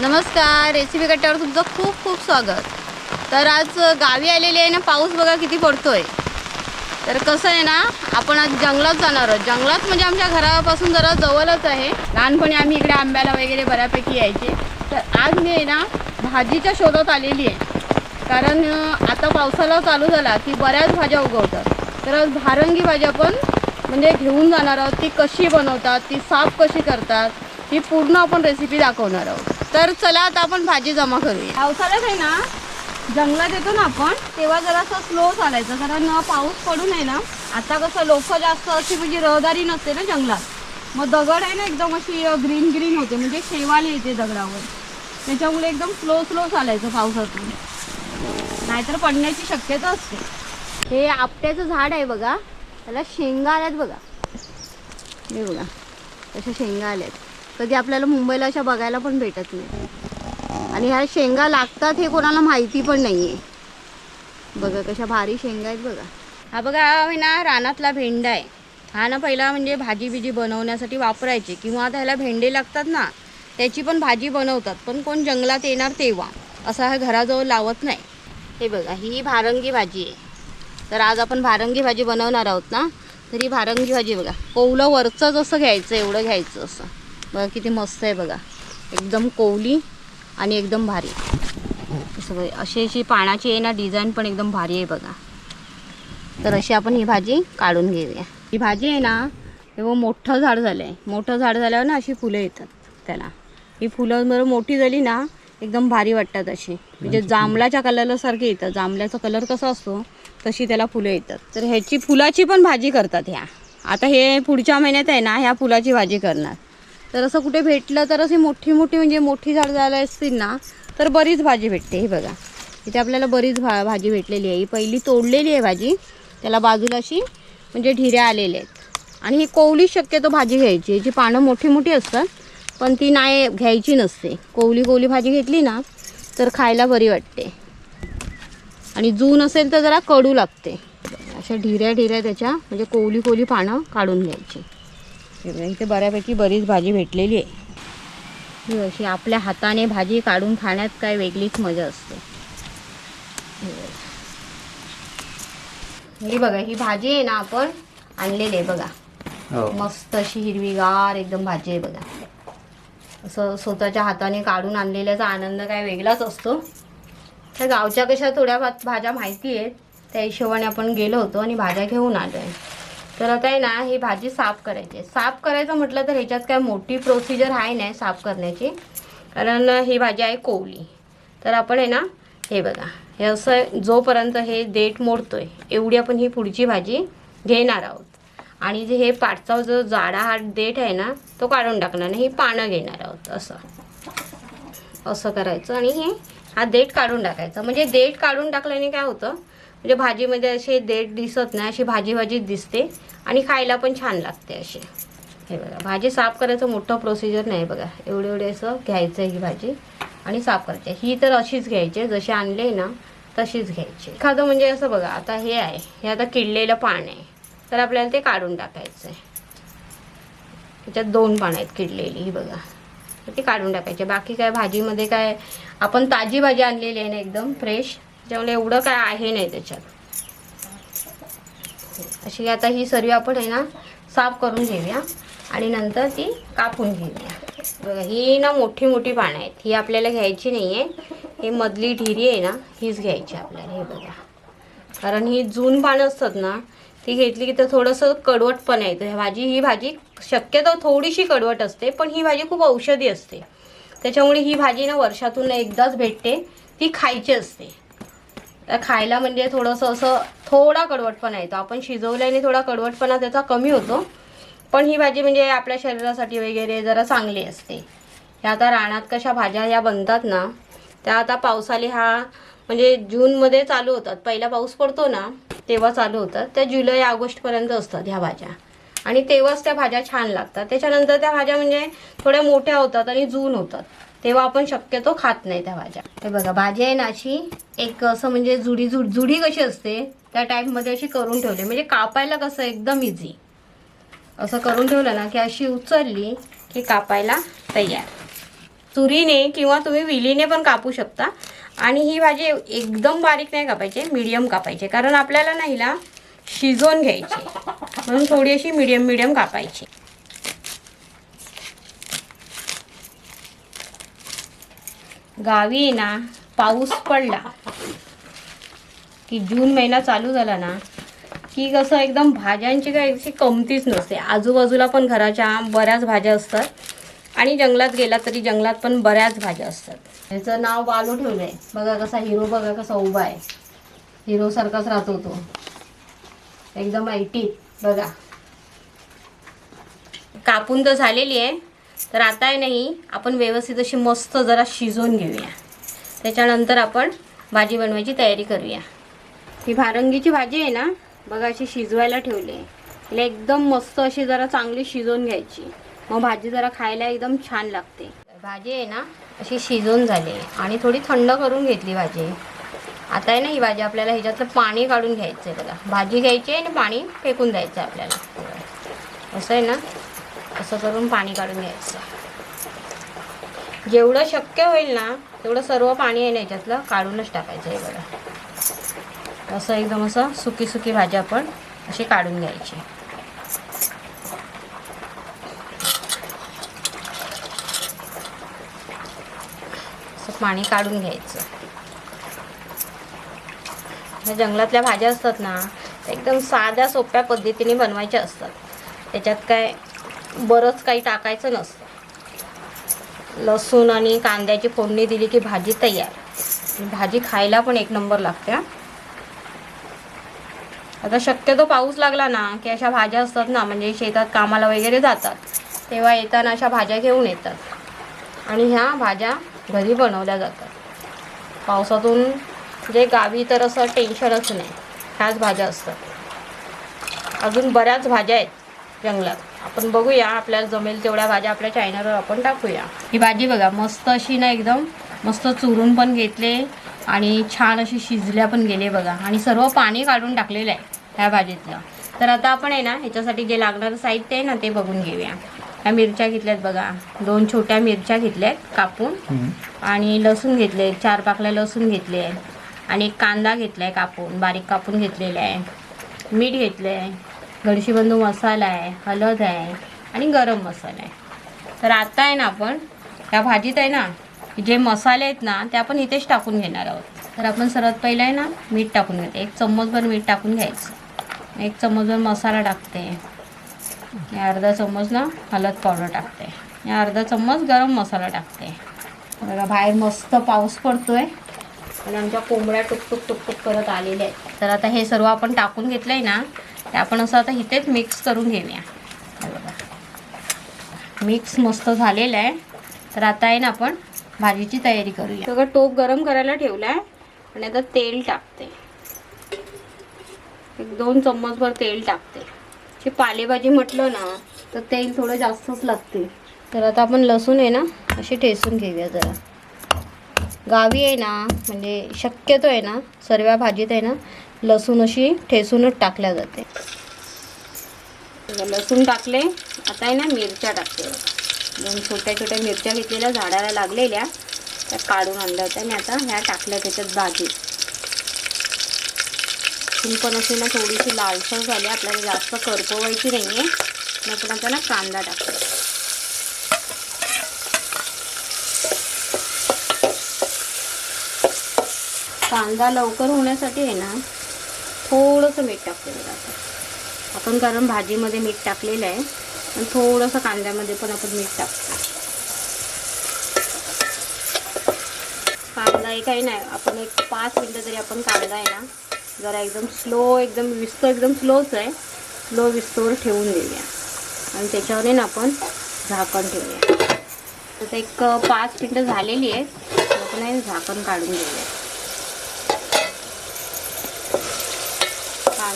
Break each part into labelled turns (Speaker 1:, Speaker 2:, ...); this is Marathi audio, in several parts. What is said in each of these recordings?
Speaker 1: नमस्कार रेसिपी कट्ट्यावर तुमचं खूप खूप स्वागत. तर आज गावी आलेली आहे ना पाऊस बघा किती पडतो आहे तर कसं आहे ना आपण आज जंगलात जाणार आहोत. जंगलात म्हणजे आमच्या घरापासून जरा जवळच आहे. लहानपणी आम्ही इकडे आंब्याला वगैरे बऱ्यापैकी यायचे. तर आज मी आहे ना भाजीच्या शोधात आलेली आहे. कारण आता पावसाला चालू झाला की बऱ्याच भाज्या उगवतात. तर आज भारंगी भाजी आपण म्हणजे घेऊन जाणार आहोत. ती कशी बनवतात ती साफ कशी करतात ही पूर्ण आपण रेसिपी दाखवणार आहोत. तर चला आता आपण भाजी जमा करूया. पावसाळ्यात आहे ना जंगलात येतो ना आपण तेव्हा जरासं स्लो चालायचं. कारण पाऊस पडून आहे ना. आता कसं लोक जास्त अशी म्हणजे रहदारी नसते ना जंगलात. मग दगड आहे ना एकदम अशी ग्रीन ग्रीन होते. म्हणजे शेवाली येते दगडावर. त्याच्यामुळे एकदम स्लो स्लो चालायचं पावसातून. नाहीतर पडण्याची शक्यता असते. हे आपट्याचं झाड आहे बघा. त्याला शेंगा आल्यात बघा. हे बघा तशा शेंगा आल्यात. कधी आपल्याला मुंबईला अशा बघायला पण भेटत नाही. आणि ह्या शेंगा लागतात हे कोणाला माहिती पण नाही आहे बघा कशा भारी शेंगा आहेत बघा. हा बघा हा ना रानातला भेंडा आहे. हा ना पहिला म्हणजे भाजी बिजी बनवण्यासाठी वापरायची. किंवा आता ह्याला भेंडे लागतात ना त्याची पण भाजी बनवतात. पण कोण जंगलात येणार तेव्हा? असा हा घराजवळ लावत नाही. हे बघा ही भारंगी भाजी आहे. तर आज आपण भारंगी भाजी बनवणार आहोत ना? तर ही भारंगी भाजी बघा कोवलं वरचं जसं घ्यायचं एवढं घ्यायचं असं. बघा किती मस्त आहे बघा. एकदम कोवली आणि एकदम भारी. असं बघा अशी अशी पानाची आहे ना डिझाईन पण एकदम भारी आहे बघा. तर अशी आपण ही भाजी काढून घेऊया. ही भाजी आहे ना तेव्हा मोठं झाड झालं आहे मोठं झाड झाल्यावर ना अशी फुलं येतात त्याला. ही फुलं बरं मोठी झाली ना एकदम भारी वाटतात अशी. म्हणजे जांभळाच्या कलरला सारखे येतात. जांभळ्याचा कलर कसा असतो तशी त्याला फुलं येतात. तर ह्याची फुलाची पण भाजी करतात ह्या. आता हे पुढच्या महिन्यात आहे ना ह्या फुलाची भाजी करणार. तर असं कुठे भेटलं तर अशी मोठी मोठी म्हणजे मोठी झाड झालं असतील ना तर बरीच भाजी भेटते हे बघा. इथे आपल्याला बरीच भा भाजी भेटलेली आहे. ही पहिली तोडलेली आहे भाजी. त्याला बाजूला अशी म्हणजे ढिऱ्या आलेल्या आहेत. आणि ही कोवली शक्यतो भाजी घ्यायची. याची पानं मोठी मोठी असतात पण ती नाही घ्यायची नसते. कोवली कोवली भाजी घेतली ना तर खायला बरी वाटते. आणि जून असेल तर जरा कडू लागते. अशा ढिऱ्या ढिऱ्या त्याच्या म्हणजे कोवली कोवली पानं काढून घ्यायची. इथे बऱ्यापैकी बरीच भाजी भेटलेली आहे. ही अशी आपल्या हाताने भाजी काढून खाण्यात काय वेगळीच मजा असते. हे बघा. ही भाजी आहे ना आपण आणलेली आहे बघा.
Speaker 2: हो.
Speaker 1: मस्त अशी हिरवीगार एकदम भाजी आहे बघा. असं स्वतःच्या हाताने काढून आणलेल्याचा आनंद काय वेगळाच असतो. त्या गावच्या कशा थोड्या भाज्या माहिती आहेत त्या हिशोबाने आपण गेलो होतो आणि भाज्या घेऊन आलो आहे तर आता आहे ना ही भाजी साफ करायची आहे. साफ करायचं म्हटलं तर ह्याच्यात काय मोठी प्रोसिजर आहे नाही साफ करण्याची. कारण ही भाजी आहे कोवली. तर आपण आहे ना हे बघा. हे असं जोपर्यंत हे देठ मोडतोय एवढी आपण ही पुढची भाजी घेणार आहोत. आणि जे हे पाठचा जो जाडा हा देठ आहे ना तो काढून टाकणार नाही ही पानं घेणार आहोत असं. असं करायचं आणि हे हा देठ काढून टाकायचा. म्हणजे देठ काढून टाकल्याने काय होतं म्हणजे भाजीमध्ये असे देठ दिसत नाही अशी भाजी भाजीच दिसते आणि खायला पण छान लागते अशी. हे बघा भाजी साफ करायचं मोठं प्रोसिजर नाही बघा. एवढे एवढे असं घ्यायचं ही भाजी आणि साफ करायची. ही तर अशीच घ्यायची जशी आणले ना तशीच घ्यायची. एखादं म्हणजे असं बघा आता हे आहे हे आता किडलेलं पान आहे. तर आपल्याला ते काढून टाकायचं आहे त्याच्यात दोन पानं आहेत किडलेली ही बघा. ती काढून टाकायची. बाकी काय भाजीमध्ये काय आपण ताजी भाजी आणलेली आहे ना एकदम फ्रेश त्यामुळे एवढं काय आहे नाही त्याच्यात. अशी आता ही सर्व आपण आहे ना साफ करून घेऊया आणि नंतर ती कापून घेऊया. बघा ही ना मोठी मोठी पानं आहेत. ही आपल्याला घ्यायची नाही आहे ही मधली ढिरी आहे ना हीच घ्यायची आपल्याला. हे बघा. कारण ही जून पानं असतात ना ती घेतली की तर थोडंसं कडवटपणा येतं ह्या भाजी ही भाजी शक्यतो थोडीशी कडवट असते पण ही भाजी खूप औषधी असते. त्याच्यामुळे ही भाजी ना वर्षातून एकदाच भेटते. ती खायची असते. तर खायला म्हणजे थोडंसं असं थोडा कडवटपणा येतो. आपण शिजवल्याने थोडा कडवटपणा त्याचा कमी होतो. पण ही भाजी म्हणजे आपल्या शरीरासाठी वगैरे जरा चांगली असते. ह्या आता रानात कशा भाज्या ह्या बनतात ना त्या आता पावसाळी हा म्हणजे जूनमध्ये चालू होतात. पहिला पाऊस पडतो ना तेव्हा चालू होतात. त्या जुलै ऑगस्टपर्यंत असतात ह्या भाज्या. आणि तेव्हाच त्या भाज्या छान लागतात. त्याच्यानंतर त्या भाज्या म्हणजे थोड्या मोठ्या होतात आणि जून होतात. तेव्हा आपण शक्यतो खात नाही त्या भाज्या. हे बघा भाजी आहे ना अशी एक असं म्हणजे जुडी जुड जुडी कशी असते त्या टाईपमध्ये अशी करून ठेवली. म्हणजे कापायला कसं एकदम इझी असं करून ठेवलं ना की अशी उचलली की कापायला तयार. तुरीने किंवा तुम्ही विलीने पण कापू शकता. आणि ही भाजी एकदम बारीक नाही कापायची मीडियम कापायची. कारण आपल्याला नाही ना शिजवून घ्यायची. म्हणून थोडी अशी मीडियम मीडियम कापायची. गावी ना पाऊस पडला. की जून महिना चालू झाला ना की कसं एकदम भाज्यांची काही अशी कमतीच नसते. आजूबाजूला पण घराच्या बऱ्याच भाज्या असतात आणि जंगलात गेला तरी जंगलात पण बऱ्याच भाज्या असतात. याचं नाव बालू ठेवलं आहे बघा कसा हिरो बघा कसा उभा आहे. हिरोसारखाच राहतो तो. एकदम ऐटी बघा. कापून तर झालेली आहे. तर आता आहे नाही आपण व्यवस्थित अशी मस्त जरा शिजवून घेऊया. त्याच्यानंतर आपण भाजी बनवायची तयारी करूया. ही भारंगीची भाजी आहे ना बघा अशी शिजवायला ठेवली आहे. तिला एकदम मस्त अशी जरा चांगली शिजवून घ्यायची. मग भाजी जरा खायला एकदम छान लागते. भाजी आहे ना अशी शिजवून झाली आणि थोडी थंड करून घेतली भाजी. आता आहे ना ही भाजी आपल्याला ह्याच्यातलं पाणी काढून घ्यायचं आहे बघा. भाजी घ्यायची आणि पाणी फेकून द्यायचं आहे आपल्याला. असं आहे ना? असं करून पाणी काढून घ्यायचं. जेवढं शक्य होईल ना तेवढं सर्व पाणी आहे ना याच्यातलं काढूनच टाकायचं हे बघा. असं एकदम असं सुकी सुकी भाजी आपण अशी काढून घ्यायची. असं पाणी काढून घ्यायचं. ह्या जंगलातल्या भाज्या असतात ना त्या एकदम साध्या सोप्या पद्धतीने बनवायच्या असतात. त्याच्यात काय बरंच काही टाकायचं नसतं. लसूण आणि कांद्याची फोडणी दिली की भाजी तयार. भाजी खायला पण एक नंबर लागते आता शक्यतो पाऊस लागला ना की अशा भाज्या असतात ना म्हणजे शेतात कामाला वगैरे जातात तेव्हा येताना अशा भाज्या घेऊन येतात. आणि ह्या भाज्या घरी बनवल्या जातात. पावसातून जे गावी तर असं टेन्शनच नाही ह्याच भाज्या असतात. अजून बऱ्याच भाज्या आहेत जंगलात. आपण बघूया आपल्याला जमेल तेवढ्या भाज्या आपल्या चायनावर आपण टाकूया. ही भाजी बघा मस्त अशी ना एकदम मस्त चुरून पण घेतले आणि छान अशी शिजल्या पण गेले बघा. आणि सर्व पाणी काढून टाकलेलं आहे ह्या भाजीतलं. तर आता आपण आहे ना ह्याच्यासाठी जे लागणारं साहित्य आहे ना ते बघून घेऊया. ह्या मिरच्या घेतल्यात बघा. दोन छोट्या मिरच्या घेतल्यात कापून. आणि लसूण घेतले चार पाकल्या लसूण घेतले. आणि कांदा घेतला आहे कापून बारीक कापून घेतलेला आहे. मीठ घेतलं आहे गडशीबंधू मसाला आहे हळद आहे आणि गरम मसाला आहे. तर आता आहे ना आपण त्या भाजीत आहे ना जे मसाले आहेत ना ते आपण इथेच टाकून घेणार आहोत. तर आपण सर्वात पहिलं आहे ना मीठ टाकून घेते. एक चम्मचभर मीठ टाकून घ्यायचं. एक चम्मचभर मसाला टाकते. या अर्धा चम्मच ना हळद पावडर टाकते. या अर्धा चम्मच गरम मसाला टाकते. बघा बाहेर मस्त पाऊस पडतोय. आणि आमच्या कोंबड्या टुकटुक टुकटुक करत आलेल्या आहेत. तर आता हे सर्व आपण टाकून घेतलं आहे ना ते आपण असं आता इथेच मिक्स करून घेऊया. बघा. मिक्स मस्त झालेलं आहे. तर आता आहे ना आपण भाजीची तयारी करूया. सगळं टोप गरम करायला ठेवला आहे आणि आता तेल टाकते. एक दोन चम्मचभर तेल टाकते. जे पालेभाजी म्हटलं ना तर तेल थोडं जास्तच लागते. तर आता आपण लसूण आहे ना अशी ठेसून घेऊया जरा. गावी आहे ना म्हणजे शक्यतो आहे ना सर्व भाजीत आहे ना लसूण अशी ठेसूनच टाकल्या जाते. लसूण टाकले. आता आहे ना मिरच्या टाकते. दोन छोट्या छोट्या मिरच्या घेतलेल्या झाडाला लागलेल्या. त्या काढून आणल्या होत्या. आणि आता ह्या टाकल्या त्याच्यात भाजी. ही पण अशी ना थोडीशी लालसर झाली. आपल्याला जास्त करपवायची नाही आहे मग आपण आता ना कांदा टाकतो. कांदा लवकर होण्यासाठी आहे ना थोडंसं मीठ टाकलेलं जातं आपण कारण भाजीमध्ये मीठ टाकलेलं आहे. आणि थोडंसं कांद्यामध्ये पण आपण मीठ टाकतो कांदा एक काही नाही. आपण एक पाच मिनटं तरी आपण कांदा आहे ना जरा एकदम स्लो एकदम विस्तो एकदम स्लोच आहे. स्लो विस्तोवर ठेवून देऊया. आणि त्याच्यावर आहे ना आपण झाकण ठेवूया. तर एक पाच मिनटं झालेली आहेत. आपण झाकण काढून घेऊया.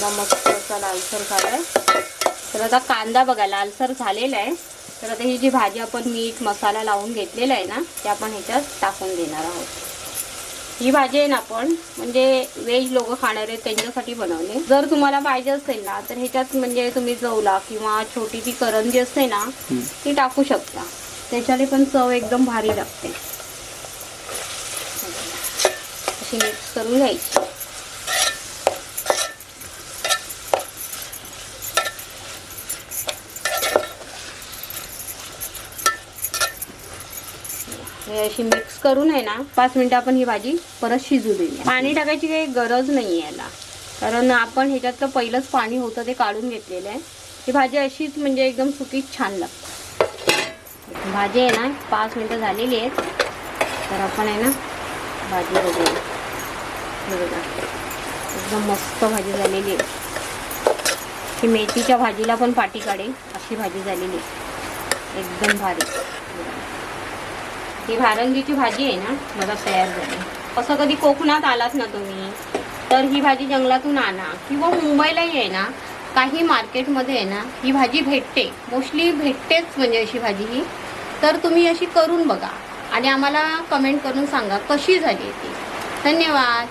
Speaker 1: कांदा मस्त असा लालसर झालाय. तर आता कांदा बघा लालसर झालेला आहे. तर आता ही जी भाजी आपण मीठ मसाला लावून घेतलेला आहे ना ते आपण ह्याच्यात टाकून देणार आहोत. ही भाजी आहे ना आपण म्हणजे व्हेज लोक खाणारे त्यांच्यासाठी बनवले. जर तुम्हाला पाहिजे असेल ना तर ह्याच्यात म्हणजे तुम्ही जवला किंवा छोटी ती करंजी असते ना ती टाकू शकता. त्याच्याने पण चव एकदम भारी लागते. अशी मिक्स करून घ्यायची. हे अशी मिक्स करून आहे ना पाच मिनटं आपण ही भाजी परत शिजू देऊया. पाणी टाकायची काही गरज नाही आहे याला. कारण आपण ह्याच्यातलं पहिलंच पाणी होतं ते काढून घेतलेलं आहे. ही भाजी अशीच म्हणजे एकदम सुकीच छान लागते. भाजी आहे ना पाच मिनटं झालेली आहेत. तर आपण आहे ना भाजी बघूया. बघा एकदम मस्त भाजी झालेली आहे. ही मेथीच्या भाजीला पण पाठी काढेल अशी भाजी झालेली आहे. एकदम भारी. ही भारंगीची भाजी आहे ना बघा तयार झाली. असं कधी कोकणात आलात ना तुम्ही तर ही भाजी जंगलातून आणा. किंवा मुंबईलाही आहे ना काही मार्केटमध्ये आहे ना ही भाजी भेटते. मोस्टली भेटतेच म्हणजे अशी भाजी ही. तर तुम्ही अशी करून बघा. आणि आम्हाला कमेंट करून सांगा कशी झाली ती. धन्यवाद.